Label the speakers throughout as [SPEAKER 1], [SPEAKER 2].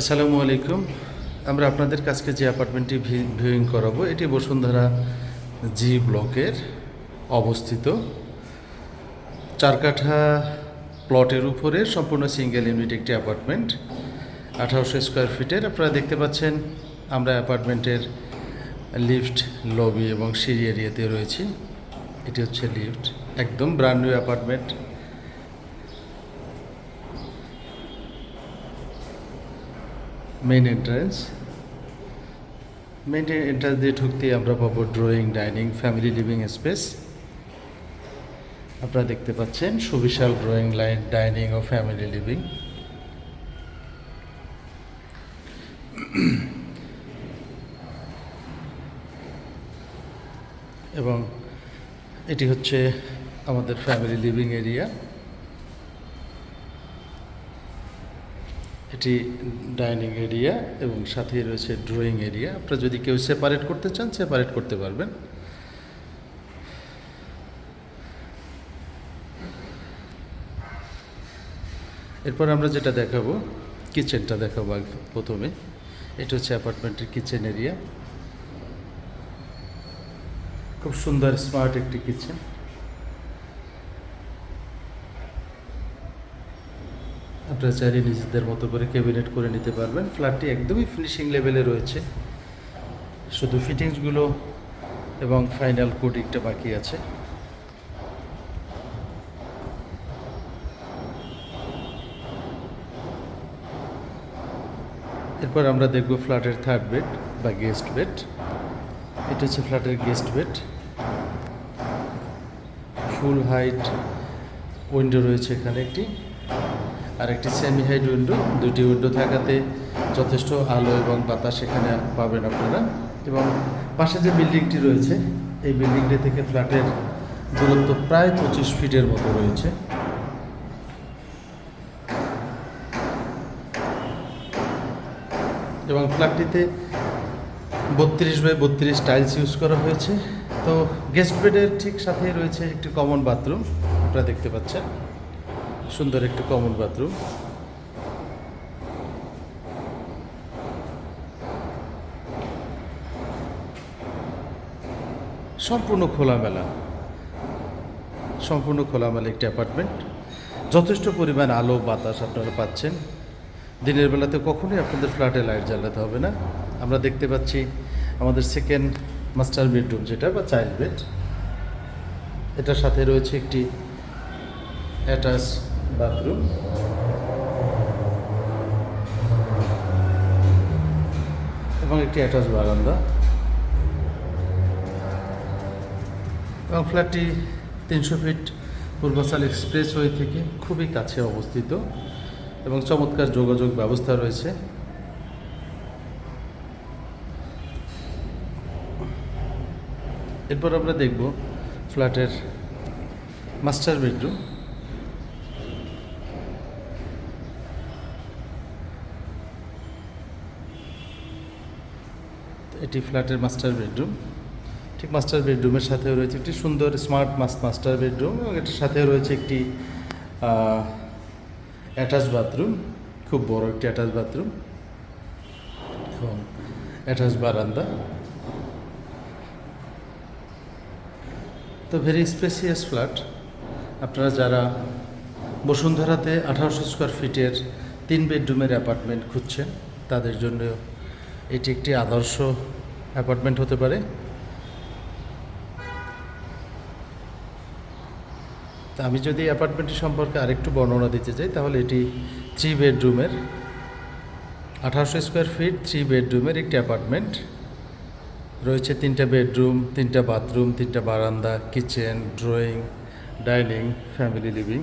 [SPEAKER 1] আসসালামু আলাইকুম। আমরা আপনাদের কাছকে যে অ্যাপার্টমেন্টটি ভিউইং করাবো, এটি বসুন্ধরা জি ব্লকের অবস্থিত। চার কাঠা প্লটের উপরে সম্পূর্ণ সিঙ্গেল ইউনিট একটি অ্যাপার্টমেন্ট আঠারোশো স্কোয়ার ফিটের আপনারা দেখতে পাচ্ছেন, আমরা অ্যাপার্টমেন্টের লিফট লবি এবং সিঁড়ি এরিয়াতে রয়েছি। এটি হচ্ছে লিফট একদম brand new apartment main entrance main entrance দিয়ে ঢুকতেই আমরা পাবো drawing dining family living space আপনারা দেখতে পাচ্ছেন সুবিশাল ড্রয়িং লাইন ডাইনিং ও ফ্যামিলি লিভিং এবং এটি হচ্ছে আমাদের ফ্যামিলি লিভিং এরিয়া এটি ডাইনিং এরিয়া এবং সাথে রয়েছে ড্রয়িং এরিয়া। আপনারা যদি কেউ সেপারেট করতে চান সেপারেট করতে পারবেন। এরপর আমরা যেটা দেখাবো কিচেনটা দেখাবো প্রথমে। এটা হচ্ছে অ্যাপার্টমেন্টের কিচেন এরিয়া খুব সুন্দর স্মার্ট একটি কিচেন আপনারা চাইলে নিজেদের মতো করে ক্যাবিনেট করে নিতে পারবেন। ফ্ল্যাটটি একদমই ফিনিশিং লেভেলে রয়েছে। শুধু ফিটিংসগুলো এবং ফাইনাল কোডিংটা বাকি আছে। এরপর আমরা দেখব ফ্ল্যাটের থার্ড বেড বা গেস্ট বেড এটা হচ্ছে ফ্ল্যাটের guest bed full height window রয়েছে এখানে একটি। আর একটি সেমি হাইড উইন্ডো দুটি উইন্ডো থাকাতে যথেষ্ট আলো এবং বাতাস এখানে পাবেন আপনারা। এবং পাশে যে বিল্ডিংটি রয়েছে, এই বিল্ডিংটি থেকে ফ্ল্যাটের দূরত্ব প্রায় পঁচিশ ফিটের মতো রয়েছে। এবং ফ্ল্যাটটিতে বত্রিশ বাই বত্রিশ টাইলস ইউজ করা হয়েছে। তো গেস্ট বেডের ঠিক সাথেই রয়েছে একটি কমন বাথরুম আপনারা দেখতে পাচ্ছেন। সুন্দর একটি কমন বাথরুম সম্পূর্ণ খোলামেলা। সম্পূর্ণ খোলামেলা একটি অ্যাপার্টমেন্ট যথেষ্ট পরিমাণ আলো, বাতাস আপনারা পাচ্ছেন। দিনের বেলাতে কখনোই আপনাদের ফ্ল্যাটে লাইট জ্বালাতে হবে না। আমরা দেখতে পাচ্ছি আমাদের সেকেন্ড মাস্টার বেডরুম যেটা, বা চাইল্ড বেড এটার সাথে রয়েছে একটি অ্যাটাচ বাথরুম। এবং একটি অ্যাটাচ বারান্দা। এবং ফ্ল্যাটটি তিনশো ফিট পূর্বাচল এক্সপ্রেসওয়ে থেকে খুবই কাছে অবস্থিত এবং চমৎকার যোগাযোগ ব্যবস্থা রয়েছে। এরপর আমরা দেখব ফ্ল্যাটের মাস্টার বেডরুম। এটি ফ্ল্যাটের মাস্টার বেডরুম। ঠিক মাস্টার বেডরুমের সাথেও রয়েছে একটি সুন্দর স্মার্ট মাস্টার বেডরুম এবং এটার সাথেও রয়েছে একটি অ্যাটাচ বাথরুম। খুব বড় একটি অ্যাটাচ বাথরুম এবং অ্যাটাচ বারান্দা। তো ভেরি স্পেসিয়াস ফ্ল্যাট। আপনারা যারা বসুন্ধরাতে আঠারোশো স্কোয়ার ফিটের তিন বেডরুমের অ্যাপার্টমেন্ট খুঁজছেন, তাদের জন্য এটি একটি আদর্শ অ্যাপার্টমেন্ট হতে পারে। তা আমি যদি অ্যাপার্টমেন্টটি সম্পর্কে আরেকটু বর্ণনা দিতে চাই, তাহলে এটি থ্রি বেডরুমের আঠারোশো স্কোয়ার ফিট থ্রি বেডরুমের একটি অ্যাপার্টমেন্ট। রয়েছে তিনটা বেডরুম তিনটা বাথরুম তিনটা বারান্দা kitchen drawing dining family living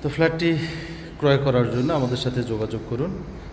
[SPEAKER 1] তো ফ্ল্যাটটি ক্রয় করার জন্য আমাদের সাথে যোগাযোগ করুন।